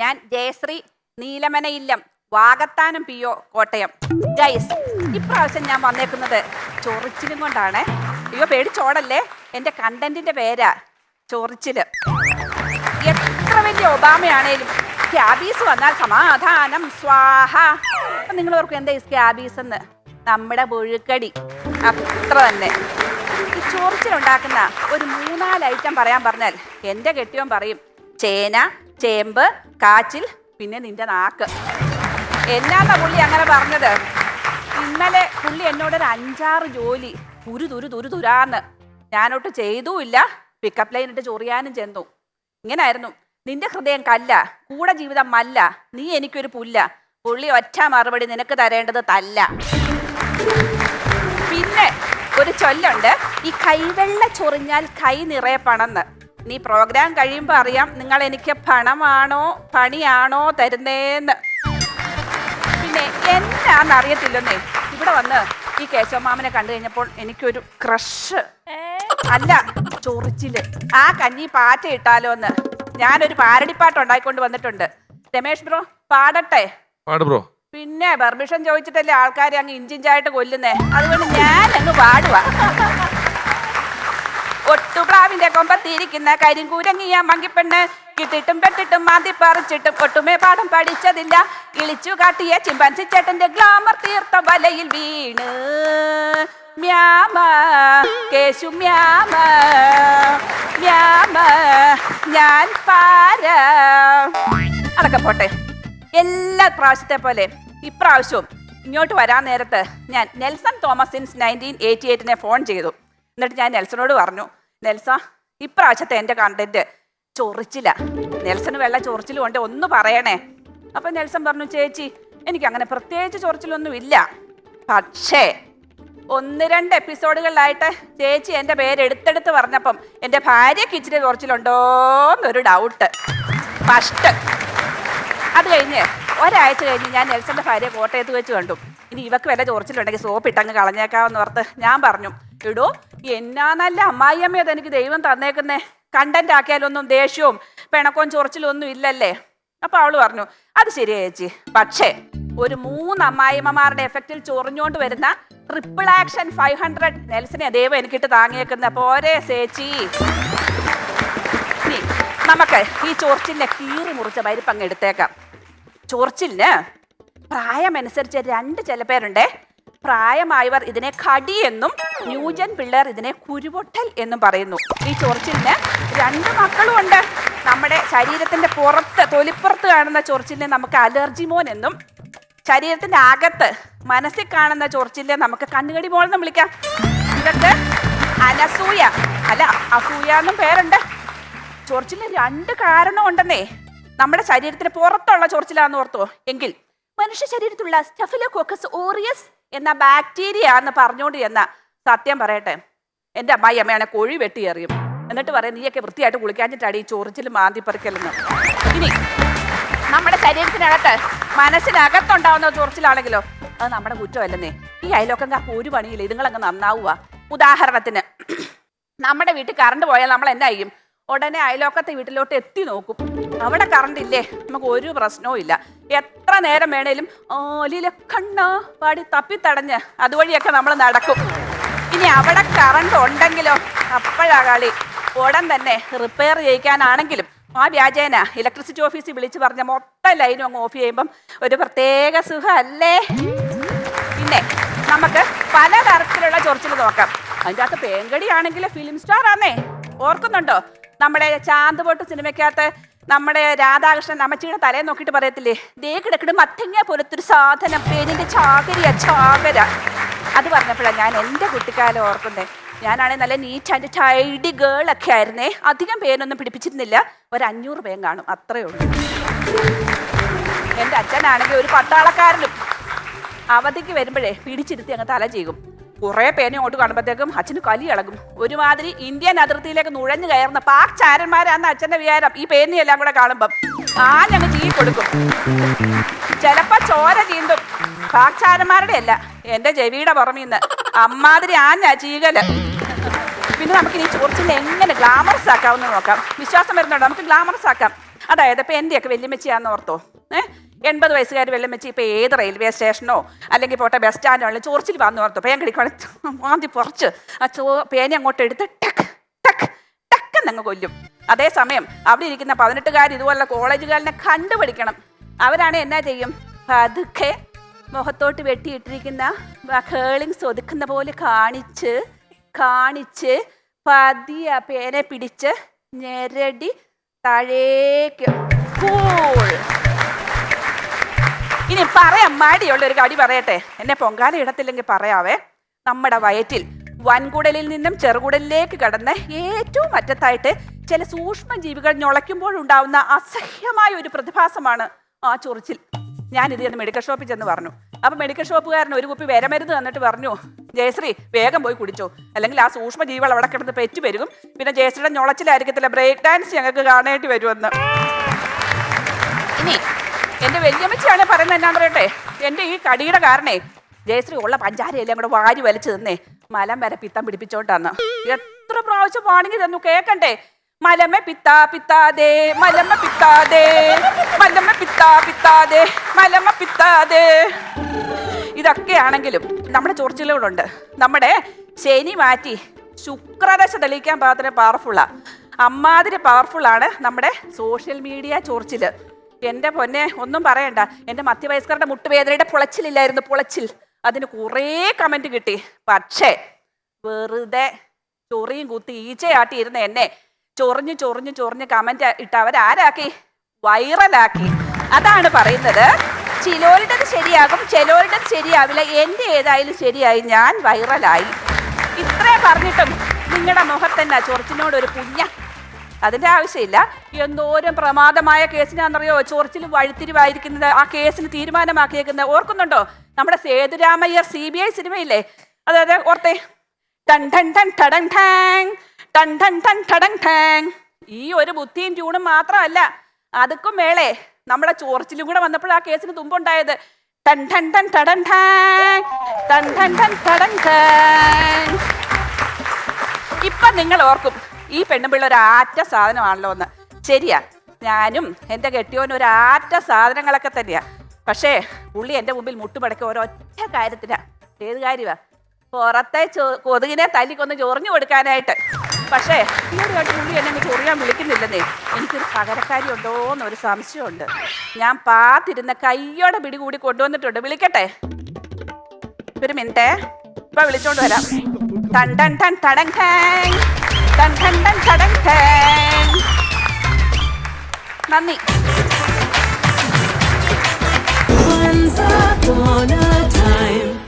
ഞാൻ Jayasree Neelamanayillam Vakathanam P O Kottayam. Guys ഇപ്രാവശ്യം ഞാൻ വന്നേക്കുന്നത് ചൊറിച്ചിലും കൊണ്ടാണ്. അയ്യോ പേടിച്ചോടല്ലേ? എന്റെ കണ്ടന്റിന്റെ പേരാ ചൊറിച്ചിൽ എത്ര വലിയ ഒബാമയാണേലും സ്കാബീസ് വന്നാൽ സമാധാനം സ്വാഹ. നിങ്ങൾ ഓർക്കും എന്താ ഈ സ്കാബീസ് എന്ന് നമ്മുടെ പുഴുക്കടി അത്ര തന്നെ. ഈ ചൊറിച്ചിലുണ്ടാക്കുന്ന ഒരു മൂന്നാൽ ഐറ്റം പറയാൻ പറഞ്ഞാൽ എന്റെ കെട്ടിയോൻ പറയും ചേന ചേമ്പ് കാച്ചിൽ പിന്നെ നിന്റെ നാക്ക്. എന്നാന്നാ പുള്ളി അങ്ങനെ പറഞ്ഞത്? ഇന്നലെ പുള്ളി എന്നോട് ഒരു അഞ്ചാറ് ജോലി തുരു തുരു തുരു തുരാന്ന്. ഞാനോട്ട് ചെയ്തുമില്ല. പിക്കപ്പ് ലൈൻ ഇട്ട് ചൊറിയാനും ചെന്നു. ഇങ്ങനായിരുന്നു. നിന്റെ ഹൃദയം കല്ല കൂടെ ജീവിതം മല്ല നീ എനിക്കൊരു പുല്ല. പുള്ളി ഒറ്റ മറുപടി നിനക്ക് തരേണ്ടത് തല്ല. പിന്നെ ഒരു ചൊല്ലുണ്ട് ഈ കൈവെള്ള ചൊറിഞ്ഞാൽ കൈ നിറയെ പണമെന്ന് നീ പ്രോഗ്രാം കഴിയുമ്പോൾ അറിയാം നിങ്ങൾ എനിക്ക് പണമാണോ പണിയാണോ തരുന്നേന്ന്. പിന്നെ എന്നാന്ന് അറിയത്തില്ലെന്നേ. ഇവിടെ വന്ന് ഈ കേശവമാമനെ കണ്ടു കഴിഞ്ഞപ്പോൾ എനിക്കൊരു ക്രഷ് അല്ല ചൊറിച്ചിൽ. ആ കഞ്ഞി പാറ്റ ഇട്ടാലോ എന്ന് ഞാനൊരു പാരടിപ്പാട്ട് ഉണ്ടായിക്കൊണ്ട് വന്നിട്ടുണ്ട്. രമേഷ് ബ്രോ പാടട്ടെ? പാട് ബ്രോ. പിന്നെ പെർമിഷൻ ചോദിച്ചിട്ടല്ലേ ആൾക്കാരെ അങ്ങ് ഇഞ്ചിഞ്ചായിട്ട് കൊല്ലുന്നേ. അതുകൊണ്ട് ഞാൻ അങ്ങ് പാടുവാ. ഒട്ടുപ്ലാവിന്റെ കൊമ്പത്തിരിക്കുന്ന കരിങ്കൂരങ്ങിയ മങ്കിപ്പെണ്ണ് കിട്ടിട്ടും പെട്ടിട്ടും മാന്തി പറിച്ചിട്ടും ഒട്ടുമേ പാഠം പഠിച്ചതില്ല. ഇളിച്ചു കാട്ടിയ ചിമ്പൻസി ചേട്ടന്റെ ഗ്ലാമർ തീർത്ത വലയിൽ വീണ്. മ്യാമ കേശു മ്യാമ മ്യാമ ഞാൻ പാര. അതൊക്കെ പോട്ടെ. എല്ലാ പ്രാവശ്യത്തെ പോലെ ഇപ്രാവശ്യവും ഇങ്ങോട്ട് വരാൻ നേരത്ത് ഞാൻ നെൽസൺ തോമസിൻസ് നയന്റീൻ എയ്റ്റി എയ്റ്റിനെ ഫോൺ ചെയ്തു. എന്നിട്ട് ഞാൻ നെൽസണോട് പറഞ്ഞു നെൽസ ഇപ്രാവശ്യത്തെ എന്റെ കണ്ടന്റ് ചൊറിച്ചില്ല നെൽസന് വെള്ള ചൊറിച്ചിലും ഉണ്ട് ഒന്ന് പറയണേ. അപ്പൊ നെൽസൺ പറഞ്ഞു ചേച്ചി എനിക്ക് അങ്ങനെ പ്രത്യേകിച്ച് ചൊറിച്ചിലൊന്നും ഇല്ല പക്ഷേ ഒന്ന് രണ്ട് എപ്പിസോഡുകളിലായിട്ട് ചേച്ചി എന്റെ പേര് എടുത്തെടുത്ത് പറഞ്ഞപ്പം എന്റെ ഭാര്യയ്ക്ക് ഇച്ചിരി ചൊറിച്ചിലുണ്ടോന്നൊരു ഡൗട്ട് ഫസ്റ്റ് അത് കഴിഞ്ഞ് ഒരാഴ്ച കഴിഞ്ഞ് ഞാൻ നെൽസന്റെ ഭാര്യ കോട്ടയത്ത് വെച്ച് കണ്ടു. ഇനി ഇവക്ക് വല്ല ചൊറിച്ചിലുണ്ടെങ്കിൽ സോപ്പ് ഇട്ടങ്ങ് കളഞ്ഞേക്കാമെന്ന് ഓർത്ത് ഞാൻ പറഞ്ഞു ഇടോ. എന്നാ നല്ല അമ്മായിയമ്മയത് എനിക്ക് ദൈവം തന്നേക്കുന്നേ. കണ്ടന്റ് ആക്കിയാലൊന്നും ദേഷ്യവും പിണക്കവും ചൊറിച്ചിലും ഒന്നും ഇല്ലല്ലേ? അപ്പൊ അവൾ പറഞ്ഞു അത് ശരിയാ ചേച്ചി. പക്ഷേ ഒരു മൂന്ന് അമ്മായിമ്മമാരുടെ എഫക്റ്റിൽ ചൊറിഞ്ഞോണ്ട് വരുന്ന ട്രിപ്പിൾ ആക്ഷൻ ഫൈവ് ഹൺഡ്രഡ് നെൽസിനെ ദൈവം എനിക്കിട്ട് താങ്ങിയേക്കുന്ന. പോരെ ചേച്ചി. ഇനി നമുക്ക് ഈ ചോർച്ചിലിനെ കീറി മുറിച്ച പരിപ്പങ്ങ് എടുത്തേക്കാം. ചോർച്ചിലിന് പ്രായമനുസരിച്ച് രണ്ട് ചില പേരുണ്ടേ. പ്രായമായവർ ഇതിനെ കടി എന്നും ന്യൂജൻ പിള്ളേർ ഇതിനെ കുരുപൊട്ടൽ എന്ന് പറയുന്നു. ഈ ചൊറിച്ചിലിന് രണ്ട് മക്കളും ഉണ്ട് നമ്മുടെ ശരീരത്തിന്റെ പുറത്ത് തൊലിപ്പുറത്ത് കാണുന്ന ചൊറിച്ചിലിനെ നമുക്ക് അലർജി മോൻ എന്നും ശരീരത്തിന്റെ അകത്ത് മനസ്സിൽ കാണുന്ന ചൊറിച്ചിലിനെ നമുക്ക് കണ്ണുകടി മോൾ എന്ന് വിളിക്കാം. ഇതൊക്കെ അനസൂയ അല്ല അസൂയ എന്നും പേരുണ്ട്. ചൊറിച്ചിലിന് രണ്ട് കാരണമുണ്ടെന്നേ. നമ്മുടെ ശരീരത്തിന് പുറത്തുള്ള ചൊറിച്ചിലാന്ന് ഓർത്തോ? എങ്കിൽ മനുഷ്യ ശരീരത്തിലുള്ള സ്റ്റഫിലോകോക്കസ് ഓറിയസ് എന്ന ബാക്ടീരിയ എന്ന് പറഞ്ഞുകൊണ്ട് എന്ന സത്യം പറയട്ടെ എന്റെ അമ്മായി അമ്മയാണെ കോഴി വെട്ടി എറിയും. എന്നിട്ട് പറയാം നീയൊക്കെ വൃത്തിയായിട്ട് കുളിക്കാഞ്ഞിട്ടാണ് ഈ ചൊറിച്ചിൽ മാന്തിപ്പറിക്കലെന്ന്. ഇനി നമ്മുടെ ശരീരത്തിനകത്ത് മനസ്സിനകത്തുണ്ടാവുന്ന ചൊറിച്ചിലാണെങ്കിലോ അത് നമ്മുടെ കുറ്റമല്ലെന്നേ. ഈ അയലോക്കങ്കാർക്ക് ഒരു പണിയില്ല ഇതുങ്ങളങ്ങ് നന്നാവുക. ഉദാഹരണത്തിന് നമ്മുടെ വീട്ടിൽ കറണ്ട് പോയാൽ നമ്മൾ എന്നാ ചെയ്യും? ഉടനെ അയലോക്കത്തെ വീട്ടിലോട്ട് എത്തി നോക്കും. അവിടെ കറണ്ട് ഇല്ലേ? നമുക്ക് ഒരു പ്രശ്നവും ഇല്ല. എത്ര നേരം വേണേലും ഓലിലെ കണ്ണോ പാടി തപ്പിത്തടഞ്ഞ് അതുവഴിയൊക്കെ നമ്മൾ നടക്കും. അവിടെ കറണ്ട് ഉണ്ടെങ്കിലോ? അപ്പോഴാ കളി. ഉടൻ തന്നെ റിപ്പയർ ചെയ്യിക്കാനാണെങ്കിലും. ആ വ്യാജേന ഇലക്ട്രിസിറ്റി ഓഫീസിൽ വിളിച്ച് പറഞ്ഞ മൊത്തം ലൈനും അങ്ങ് ഓഫ് ചെയ്യുമ്പം ഒരു പ്രത്യേക സുഖമല്ലേ? പിന്നെ നമുക്ക് പലതരത്തിലുള്ള ചൊറിച്ചിൽ നോക്കാം. അതിന്റെ അകത്ത് പേങ്കടിയാണെങ്കിൽ ഫിലിം സ്റ്റാർ ആന്നേ. ഓർക്കുന്നുണ്ടോ? നമ്മുടെ ചാന്ത് പൊട്ട് സിനിമയ്ക്കകത്ത് നമ്മുടെ രാധാകൃഷ്ണൻ അമ്മച്ചിയുടെ തലയെ നോക്കിയിട്ട് പറയത്തില്ലേ? ദേ കിടക്കിടും മത്തങ്ങ പോലത്തൊരു സാധനം പേരിന്റെ ചാകരിയ ചാകര. അത് പറഞ്ഞപ്പോഴാണ് ഞാൻ എന്റെ കുട്ടിക്കാലം ഓർക്കുന്നത് ഞാനാണെങ്കിൽ നല്ല നീറ്റ് ആൻഡ് ടൈഡി ഗേൾ ഒക്കെ ആയിരുന്നേ. അധികം പേരൊന്നും പിടിപ്പിച്ചിരുന്നില്ല. ഒരു അഞ്ഞൂറ് പേൻ കാണും. അത്രയേ ഉള്ളൂ. എന്റെ അച്ഛനാണെങ്കിൽ ഒരു പട്ടാളക്കാരനും. അവധിക്ക് വരുമ്പോഴേ പിടിച്ചിരുത്തി അങ്ങ് തല ചെയ്യും കുറേ പേനെ അങ്ങോട്ട് കാണുമ്പോഴത്തേക്കും അച്ഛന് കലി ഇളകും. ഒരുമാതിരി ഇന്ത്യൻ അതിർത്തിയിലേക്ക് നുഴഞ്ഞു കയറുന്ന പാക് ചാരന്മാരാന്ന് അച്ഛന്റെ വിചാരം ഈ പേനെയെല്ലാം കൂടെ കാണുമ്പം ആ ഞങ്ങൾ ചീ കൊടുക്കും. ചിലപ്പോൾ ചോര ചീന്തും. പാക് ചാരന്മാരുടെ അല്ല. എന്റെ ജവിയുടെ പുറമേന്ന്. അമ്മാതിരി ആഞ്ഞ ചീകൽ പിന്നെ നമുക്ക് ഈ ചോർച്ചിൽ എങ്ങനെ ഗ്ലാമറസ് ആക്കാമെന്ന് നോക്കാം. വിശ്വാസം വരുന്നുണ്ടോ? നമുക്ക് ഗ്ലാമറസ് ആക്കാം. അതായത് ഇപ്പൊ എന്റെയൊക്കെ വെല്ലുമെച്ചിയാന്ന് ഓർത്തോ? ഏഹ് എൺപത് വയസ്സുകാർ വെല്ലമ്മച്ചി ഇപ്പൊ ഏത് റെയിൽവേ സ്റ്റേഷനോ അല്ലെങ്കിൽ പോട്ടെ ബസ് സ്റ്റാൻഡോ അല്ലെങ്കിൽ ചോർച്ചിൽ വന്നു ഓർത്തോ? പേൻ കടിക്കണം ആദ്യം പുറച്ച് ആ ചോ പേന അങ്ങോട്ട് എടുത്ത് ടക്ക് ടക്ക് ടക്കെന്നങ്ങ് കൊല്ലും. അതേസമയം അവിടെ ഇരിക്കുന്ന പതിനെട്ടുകാർ ഇതുപോലുള്ള കോളേജുകാരനെ കണ്ടുപിടിക്കണം. അവരാണ് എന്നാ ചെയ്യും? പതുക്കെ മുഖത്തോട്ട് വെട്ടിയിട്ടിരിക്കുന്ന കേളിങ്സ് ഒതുക്കുന്ന പോലെ കാണിച്ച് കാണിച്ച് പതിയ പേനെ പിടിച്ച് ഞെരടി താഴേക്ക്. ഇനി പറയാം മടിയുള്ള ഒരു കടി പറയട്ടെ. എന്നെ പൊങ്കാല ഇടത്തില്ലെങ്കിൽ പറയാവേ. നമ്മുടെ വയറ്റിൽ വൻകുടലിൽ നിന്നും ചെറുകുടലിലേക്ക് കടന്ന് ഏറ്റവും അറ്റത്തായിട്ട് ചില സൂക്ഷ്മ ജീവികൾ ഞൊളയ്ക്കുമ്പോഴുണ്ടാവുന്ന അസഹ്യമായ ഒരു പ്രതിഭാസമാണ് ആ ചൊറിച്ചിൽ. ഞാനിത് ചെന്ന് മെഡിക്കൽ ഷോപ്പിൽ ചെന്ന് പറഞ്ഞു. അപ്പൊ മെഡിക്കൽ ഷോപ്പുകാരൻ ഒരു കുപ്പി വിരമരുന്ന് തന്നിട്ട് പറഞ്ഞു ജയശ്രീ വേഗം പോയി കുടിച്ചോ. അല്ലെങ്കിൽ ആ സൂക്ഷ്മ ജീവികൾ അവിടെ കിടന്ന് പെറ്റു പെരുകും പിന്നെ ജയശ്രീയുടെ ഞൊളച്ചിലായിരിക്കത്തില്ല ബ്രേക്ക് ഡാൻസ് ഞങ്ങൾക്ക് കാണേണ്ടി വരുമെന്ന്. ഇനി എന്റെ വല്യമ്മച്ചിയാണ് പറയുന്നത് എന്നാ പറയട്ടെ? എന്റെ ഈ കടിയുടെ കാരണേ ജയശ്രീ ഉള്ള പഞ്ചാരയെല്ലാം കൂടെ വാരി വലിച്ചു തന്നേ. മലം വരെ പിത്തം പിടിപ്പിച്ചോണ്ടാന്ന്. എത്ര പ്രാവശ്യം വാണിങ്ങി തന്നു കേക്കണ്ടേ? മലമ്മ പിത്താ പിത്താതേ മലമ പിത്താതെ മലമ പിത്താ പിത്താതെ മലമ പിത്താതെ ഇതൊക്കെയാണെങ്കിലും നമ്മുടെ ചൊറിച്ചിലുകളുണ്ട്. നമ്മുടെ ശനി മാറ്റി ശുക്രദശ തെളിയിക്കാൻ പാകത്തിന് പവർഫുള്ളാ അമ്മാതിരി പവർഫുള്ളാണ് നമ്മുടെ സോഷ്യൽ മീഡിയ ചൊറിച്ചിൽ. എന്റെ പൊന്നെ ഒന്നും പറയണ്ട. എന്റെ മധ്യവയസ്കരുടെ മുട്ടുവേദനയുടെ പുളച്ചിലില്ലായിരുന്നു പുളച്ചിൽ. അതിന് കുറേ കമന്റ് കിട്ടി. പക്ഷേ വെറുതെ ചൊറിയും കുത്തി ഈച്ചയാട്ടി ഇരുന്ന എന്നെ ചൊറിഞ്ഞ് ചൊറിഞ്ഞ് ചൊറിഞ്ഞ് കമന്റ് ഇട്ട് അവരാരാക്കി? വൈറലാക്കി. അതാണ് പറയുന്നത്. ചിലോരുടേത് ശരിയാകും ചിലോരുടേത് ശരിയാവില്ല. എന്റെ ഏതായാലും ശരിയായി ഞാൻ വൈറലായി. ഇത്രേ പറഞ്ഞിട്ടും നിങ്ങളുടെ മുഖത്തന്നെ ചൊറിച്ചിനോട് ഒരു അതിന്റെ ആവശ്യമില്ല. എന്തോരം പ്രമാദമായ കേസിനാണെന്നറിയോ? ചൊറിച്ചിൽ വഴിത്തിരിവായിരിക്കുന്നത് ആ കേസിന് തീരുമാനമാക്കിയേക്കുന്നത് ഓർക്കുന്നുണ്ടോ? നമ്മുടെ സേതുരാമയ്യർ സി ബി ഐ സിനിമയില്ലേ? അതായത് ഓർത്തേ ടൺ ടൺ ടൺ ടാങ് ടൺ ടൺ ടൺ ടാങ്. ഈ ഒരു ബുദ്ധിയും ട്യൂണും മാത്രമല്ല അതുക്കും മേളെ. നമ്മുടെ ചോർച്ചിലും കൂടെ വന്നപ്പോൾ ആ കേസിന് തുമ്പുണ്ടായത്. ടൺ ടൺ ടൺ ടടൻ ഇപ്പൊ നിങ്ങൾ ഓർക്കും ഈ പെണ്ണുപിള്ള ഒരു ആറ്റ സാധനമാണല്ലോ എന്ന് ശരിയാ ഞാനും എന്റെ കെട്ടിയോനും ഒരു ആറ്റ സാധനങ്ങളൊക്കെ തന്നെയാ. പക്ഷേ പുള്ളി എന്റെ മുമ്പിൽ മുട്ടുമടക്കി ഒരൊറ്റ കാര്യത്തിനാ. ഏത് കാര്യമാ പുറത്തെ കൊതുകിനെ തല്ലിക്കൊന്ന് ചൊറിഞ്ഞു കൊടുക്കാനായിട്ട്. പക്ഷേ ഈ ഒരു കാട്ടി എന്നെ എനിക്ക് ഉറിയാൻ വിളിക്കുന്നില്ലെന്നേ. എനിക്കൊരു പകരക്കാരി ഉണ്ടോ എന്നൊരു സംശയമുണ്ട്. ഞാൻ പാത്തിരുന്ന പിടി പിടികൂടി കൊണ്ടുവന്നിട്ടുണ്ട്. വിളിക്കട്ടെ? ഒരു മിനിറ്റേ. ഇപ്പൊ വിളിച്ചോണ്ട് വരാം. ടൺ ടൻ ടൺ ടടൻ നന്ദി. Time.